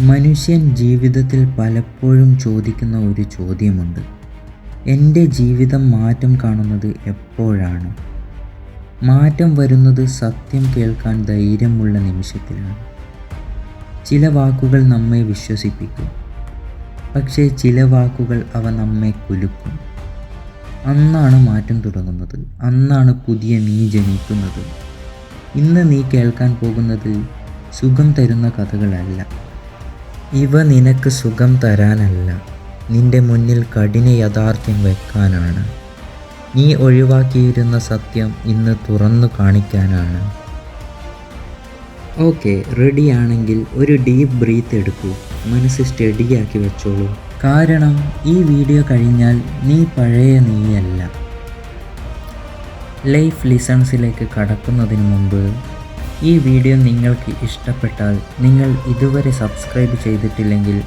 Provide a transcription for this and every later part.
മനുഷ്യൻ ജീവിതത്തിൽ പലപ്പോഴും ചോദിക്കുന്ന ഒരു ചോദ്യമുണ്ട്. എന്റെ ജീവിതം മാറ്റം കാണുന്നത് എപ്പോഴാണ്? മാറ്റം വരുന്നത് സത്യം കേൾക്കാൻ ധൈര്യമുള്ള നിമിഷത്തിലാണ്. ചില വാക്കുകൾ നമ്മെ വിശ്വസിപ്പിക്കും. പക്ഷേ ചില വാക്കുകൾ അവ നമ്മെ കുലുക്കും. അന്നാണ് മാറ്റം തുടങ്ങുന്നത്. അന്നാണ് പുതിയ നീ ജനിക്കുന്നത്. ഇന്ന് നീ കേൾക്കാൻ പോകുന്നത് സുഖം തരുന്ന കഥകളല്ല. ഇവ നിനക്ക് സുഖം തരാനല്ല. നിന്റെ മുന്നിൽ കഠിന യാഥാർത്ഥ്യം വെക്കാനാണ്. നീ ഒഴിവാക്കിയിരുന്ന സത്യം ഇന്ന് തുറന്നു കാണിക്കാനാണ്. ഓക്കെ റെഡിയാണെങ്കിൽ ഒരു ഡീപ്പ് ബ്രീത്ത് എടുക്കൂ. മനസ്സ് സ്റ്റഡിയാക്കി വെച്ചോളൂ. കാരണം ഈ വീഡിയോ കഴിഞ്ഞാൽ നീ പഴയ നീയല്ല. ലൈഫ് ലിസൺസിലേക്ക് കടക്കുന്നതിന് മുമ്പ് ഈ വീഡിയോ നിങ്ങൾക്ക് ഇഷ്ടപ്പെട്ടാൽ നിങ്ങൾ ഇതുവരെ സബ്സ്ക്രൈബ് ചെയ്തിട്ടില്ലെങ്കിൽ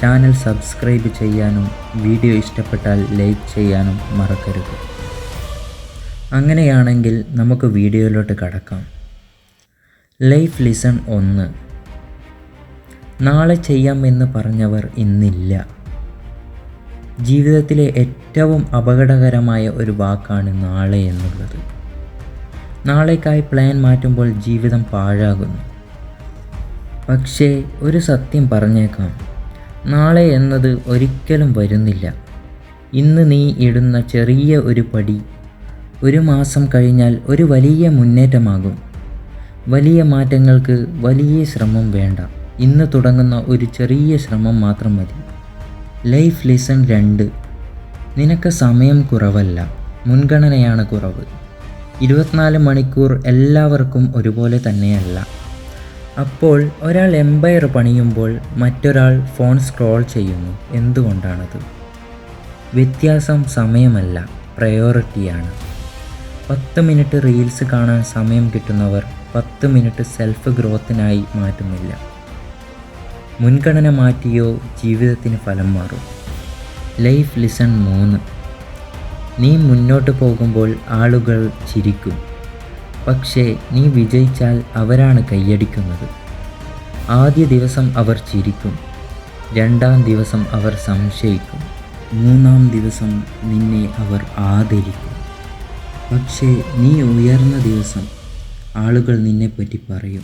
ചാനൽ സബ്സ്ക്രൈബ് ചെയ്യാനും വീഡിയോ ഇഷ്ടപ്പെട്ടാൽ ലൈക്ക് ചെയ്യാനും മറക്കരുത്. അങ്ങനെയാണെങ്കിൽ നമുക്ക് വീഡിയോയിലോട്ട് കടക്കാം. ലൈഫ് ലിസൺ ഒന്ന്. നാളെ ചെയ്യാം എന്ന് പറഞ്ഞവർ ഇന്നില്ല. ജീവിതത്തിലെ ഏറ്റവും അപകടകരമായ ഒരു വാക്കാണ് നാളെ എന്നുള്ളത്. നാളേക്കായി പ്ലാൻ മാറ്റുമ്പോൾ ജീവിതം പാഴാകുന്നു. പക്ഷേ ഒരു സത്യം പറഞ്ഞേക്കാം. നാളെ എന്നത് ഒരിക്കലും വരുന്നില്ല. ഇന്ന് നീ ഇടുന്ന ചെറിയ ഒരു പടി ഒരു മാസം കഴിഞ്ഞാൽ ഒരു വലിയ മുന്നേറ്റമാകും. വലിയ മാറ്റങ്ങൾക്ക് വലിയ ശ്രമം വേണ്ട. ഇന്ന് തുടങ്ങുന്ന ഒരു ചെറിയ ശ്രമം മാത്രം മതി. ലൈഫ് ലെസൺ രണ്ട്. നിനക്ക് സമയം കുറവല്ല. മുൻഗണനയാണ് കുറവ്. ഇരുപത്തിനാല് മണിക്കൂർ എല്ലാവർക്കും ഒരുപോലെ തന്നെയല്ല. അപ്പോൾ ഒരാൾ എംപയർ പണിയുമ്പോൾ മറ്റൊരാൾ ഫോൺ സ്ക്രോൾ ചെയ്യുന്നു. എന്തുകൊണ്ടാണത്? വ്യത്യാസം സമയമല്ല പ്രയോറിറ്റിയാണ് പത്ത് മിനിറ്റ് റീൽസ് കാണാൻ സമയം കിട്ടുന്നവർ പത്ത് മിനിറ്റ് സെൽഫ് ഗ്രോത്തിനായി മാറ്റുന്നില്ല. മുൻഗണന മാറ്റിയോ ജീവിതത്തിന് ഫലം മാറും. ലൈഫ് ലിസൺ മൂന്ന്. നീ മുന്നോട്ട് പോകുമ്പോൾ ആളുകൾ ചിരിക്കും. പക്ഷേ നീ വിജയിച്ചാൽ അവരാണ് കൈയടിക്കുന്നത്. ആദ്യ ദിവസം അവർ ചിരിക്കും. രണ്ടാം ദിവസം അവർ സംശയിക്കും. മൂന്നാം ദിവസം നിന്നെ അവർ ആദരിക്കും. പക്ഷേ നീ ഉയർന്ന ദിവസം ആളുകൾ നിന്നെപ്പറ്റി പറയും.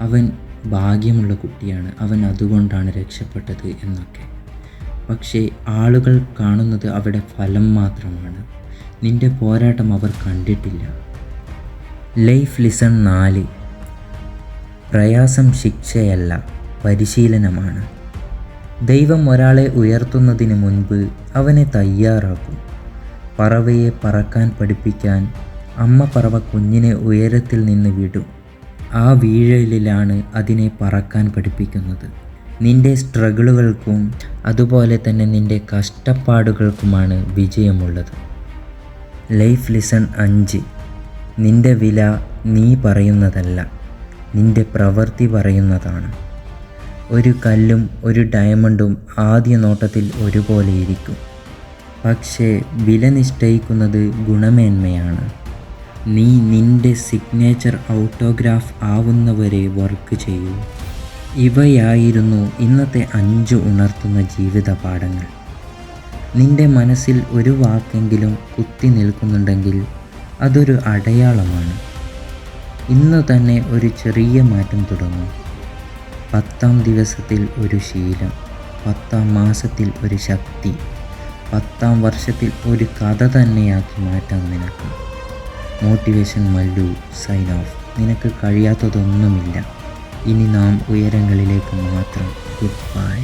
അവൻ ഭാഗ്യമുള്ള കുട്ടിയാണ്. അവൻ അതുകൊണ്ടാണ് രക്ഷപ്പെട്ടത് എന്നൊക്കെ. പക്ഷേ ആളുകൾ കാണുന്നത് അവിടെ ഫലം മാത്രമാണ്. നിന്റെ പോരാട്ടം അവർ കണ്ടിട്ടില്ല. ലൈഫ് ലിസൺ നാല്. പ്രയാസം ശിക്ഷയല്ല പരിശീലനമാണ്. ദൈവം ഒരാളെ ഉയർത്തുന്നതിന് മുൻപ് അവനെ തയ്യാറാക്കും. പറവയെ പറക്കാൻ പഠിപ്പിക്കാൻ അമ്മ പറവ കുഞ്ഞിനെ ഉയരത്തിൽ നിന്ന് വിടും. ആ വീഴലിലാണ് അതിനെ പറക്കാൻ പഠിപ്പിക്കുന്നത്. നിന്റെ സ്ട്രഗിളുകൾക്കും അതുപോലെ തന്നെ നിന്റെ കഷ്ടപ്പാടുകൾക്കുമാണ് വിജയമുള്ളത്. ലൈഫ് ലിസൺ അഞ്ച്. നിന്റെ വില നീ പറയുന്നതല്ല നിന്റെ പ്രവൃത്തി പറയുന്നതാണ്. ഒരു കല്ലും ഒരു ഡയമണ്ടും ആദ്യ നോട്ടത്തിൽ ഒരുപോലെ ഇരിക്കും. പക്ഷേ വില നിശ്ചയിക്കുന്നത് ഗുണമേന്മയാണ്. നീ നിന്റെ സിഗ്നേച്ചർ ഔട്ടോഗ്രാഫ് ആവുന്നവരെ വർക്ക് ചെയ്യൂ. ഇവയായിരുന്നു ഇന്നത്തെ അഞ്ച് ഉണർത്തുന്ന ജീവിത പാഠങ്ങൾ നിന്റെ മനസ്സിൽ ഒരു വാക്കെങ്കിലും കുത്തി നിൽക്കുന്നുണ്ടെങ്കിൽ അതൊരു അടയാളമാണ്. ഇന്ന് തന്നെ ഒരു ചെറിയ മാറ്റം തുടങ്ങും. പത്താം ദിവസത്തിൽ ഒരു ശീലം പത്താം മാസത്തിൽ ഒരു ശക്തി പത്താം വർഷത്തിൽ ഒരു കഥ തന്നെയാക്കി മാറ്റാം നിനക്ക്. Motivation Mallu sign off. നിനക്ക് കഴിയാത്തതൊന്നുമില്ല. ഇനി നാം ഉയരങ്ങളിലേക്ക് മാത്രം ഗുഡ് ബൈ